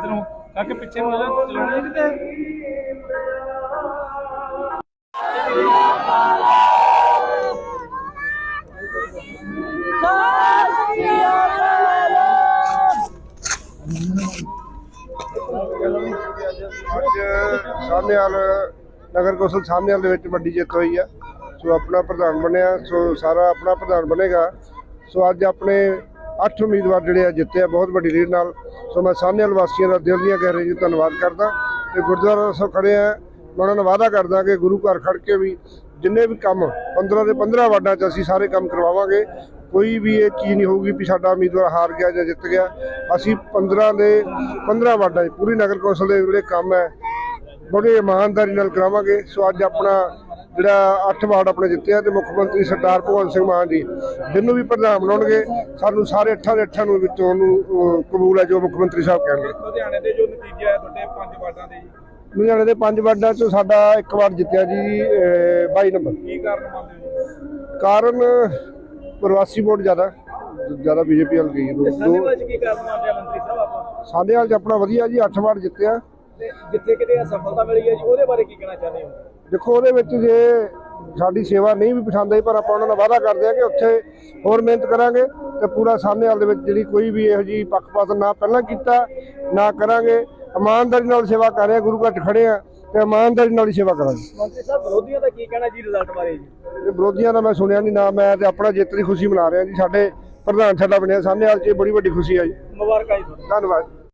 ਇਧਰੋਂ ਕਾਕੇ ਪਿੱਛੇ ਨੂੰ ਆ ਜਾ, ਚਲਾਉਣੀ ਅੱਜ ਸਾਹਨੇਵਾਲ ਨਗਰ ਕੌਂਸਲ ਸਾਹਨੇਵਾਲ ਦੇ ਵਿੱਚ ਵੱਡੀ ਜਿੱਤ ਹੋਈ ਆ। ਸੋ ਆਪਣਾ ਪ੍ਰਧਾਨ ਬਣਿਆ, ਸੋ ਸਾਰਾ ਆਪਣਾ ਪ੍ਰਧਾਨ ਬਣੇਗਾ। ਸੋ ਅੱਜ ਆਪਣੇ ਅੱਠ ਉਮੀਦਵਾਰ ਜਿਹੜੇ ਆ ਜਿੱਤੇ ਆ, ਬਹੁਤ ਵੱਡੀ ਲੀਡ ਨਾਲ। ਸੋ ਮੈਂ ਸਾਹਨੇਵਾਲ ਵਾਸੀਆਂ ਦਾ ਦਿਲ ਦੀਆਂ ਗਹਿਰਾਈਆਂ ਜੀ ਧੰਨਵਾਦ ਕਰਦਾ। ਤੇ ਗੁਰਦੁਆਰਾ ਸਾਹਿਬ ਖੜੇ ਆ। ਮੈਂ ਉਹਨਾਂ ਨੂੰ ਵਾਅਦਾ ਕਰਦਾ ਕਿ ਗੁਰੂ ਘਰ ਖੜ ਕੇ ਵੀ ਜਿੰਨੇ ਵੀ ਕੰਮ 15 ਦੇ 15 ਵਾਰਡਾਂ 'ਚ ਅਸੀਂ ਸਾਰੇ ਕੰਮ ਕਰਵਾਵਾਂਗੇ। ਕੋਈ ਵੀ ਇਹ ਚੀਜ਼ ਨਹੀਂ ਹੋਊਗੀ ਵੀ ਸਾਡਾ ਉਮੀਦਵਾਰ ਹਾਰ ਗਿਆ ਜਾਂ ਜਿੱਤ ਗਿਆ। ਅਸੀਂ 15 ਦੇ 15 ਵਾਰਡਾਂ 'ਚ, ਪੂਰੀ ਨਗਰ ਕੌਂਸਲ ਦੇ ਜਿਹੜੇ ਕੰਮ ਹੈ, ਬੜੇ ਇਮਾਨਦਾਰੀ ਨਾਲ ਕਰਾਵਾਂਗੇ। ਸੋ ਅੱਜ ਆਪਣਾ ਜਿਹੜਾ 8 ਵਾਰਡ ਆਪਣੇ ਜਿੱਤੇ ਆ ਤੇ ਮੁੱਖ ਮੰਤਰੀ ਸਰਦਾਰ ਭਗਵੰਤ ਸਿੰਘ ਮਾਨ ਜੀ ਜਿਹਨੂੰ ਵੀ ਪ੍ਰਧਾਨ ਬਣਾਉਣਗੇ ਸਾਨੂੰ ਸਾਰੇ 8 ਦੇ 8 ਨੂੰ ਵਿੱਚੋਂ ਨੂੰ ਕਬੂਲ ਹੈ ਜੋ ਮੁੱਖ ਮੰਤਰੀ ਸਾਹਿਬ ਕਹਿਣਗੇ। ਲੁਧਿਆਣੇ ਦੇ ਜੋ ਨਤੀਜੇ ਆਏ ਤੁਹਾਡੇ ਪੰਜ ਵਾਰਡਾਂ ਦੇ ਜੀ। ਲੁਧਿਆਣੇ ਦੇ ਪੰਜ ਵਾਰਡਾਂ 'ਚੋਂ ਸਾਡਾ ਇੱਕ ਵਾਰ ਜਿੱਤਿਆ ਜੀ ਅਹ, 22 ਨੰਬਰ। ਕੀ ਕਾਰਨ ਮੰਨਦੇ ਹੋ ਕਾਰਨ ਪ੍ਰਵਾਸੀ ਵੋਟ ਜ਼ਿਆਦਾ ਜ਼ਿਆਦਾ ਬੀਜੇਪੀ ਵੱਲ ਗਈ। ਦੋ ਕੀ ਕਾਰਨ ਮੰਨਦੇ ਮੰਤਰੀ ਸਾਹਿਬ ਆਪਾਂ? ਸਾਡੇ ਹਾਲ 'ਚ ਆਪਣਾ ਵਧੀਆ ਜੀ 8 ਵਾਰ ਜਿੱਤਿਆ। ਜਿੱਥੇ ਕਿਤੇ ਸਫਲਤਾ ਮਿਲੀ ਹੈ ਜੀ ਉਹਦੇ ਬਾਰੇ ਕੀ ਕਹਿਣਾ ਚਾਹੁੰਦੇ ਹੋ? ਦੇਖੋ ਉਹਦੇ ਵਿੱਚ ਜੇ ਸਾਡੀ ਸੇਵਾ ਨਹੀਂ ਵੀ ਪਛਾਣਦਾ ਜੀ ਪਰ ਆਪਾਂ ਉਹਨਾਂ ਨਾਲ ਵਾਅਦਾ ਕਰਦੇ ਆ ਕਿ ਉੱਥੇ ਹੋਰ ਮਿਹਨਤ ਕਰਾਂਗੇ ਤੇ ਪੂਰਾ ਸਾਹਮਣੇ ਹਾਲ ਦੇ ਵਿੱਚ ਜਿਹੜੀ ਕੋਈ ਵੀ ਇਹੋ ਜੀ ਪੱਖਪਾਤ ਨਾ ਪਹਿਲਾਂ ਕੀਤਾ ਨਾ ਕਰਾਂਗੇ। ਇਮਾਨਦਾਰੀ ਨਾਲ ਸੇਵਾ ਕਰ ਰਹੇ ਗੁਰੂ ਘਰ ਖੜੇ ਆ ਤੇ ਇਮਾਨਦਾਰੀ ਨਾਲ ਹੀ ਸੇਵਾ ਕਰਾਂਗੇ। ਮੰਤਰੀ ਸਾਹਿਬ ਵਿਰੋਧੀਆਂ ਦਾ ਕੀ ਕਹਿਣਾ ਜੀ ਰਿਜ਼ਲਟ ਬਾਰੇ ਜੀ? ਵਿਰੋਧੀਆਂ ਦਾ ਮੈਂ ਸੁਣਿਆ ਨਹੀਂ ਨਾ ਮੈਂ ਤੇ ਆਪਣਾ ਜਿੱਤ ਦੀ ਖੁਸ਼ੀ ਮਨਾ ਰਿਹਾ ਜੀ। ਸਾਡੇ ਪ੍ਰਧਾਨ ਸਾਡਾ ਬਣਿਆ ਸਾਹਮਣੇ ਇਹ ਬੜੀ ਵੱਡੀ ਖੁਸ਼ੀ ਆ ਜੀ। ਮੁਬਾਰਕਾਂ ਜੀ ਧੰਨਵਾਦ।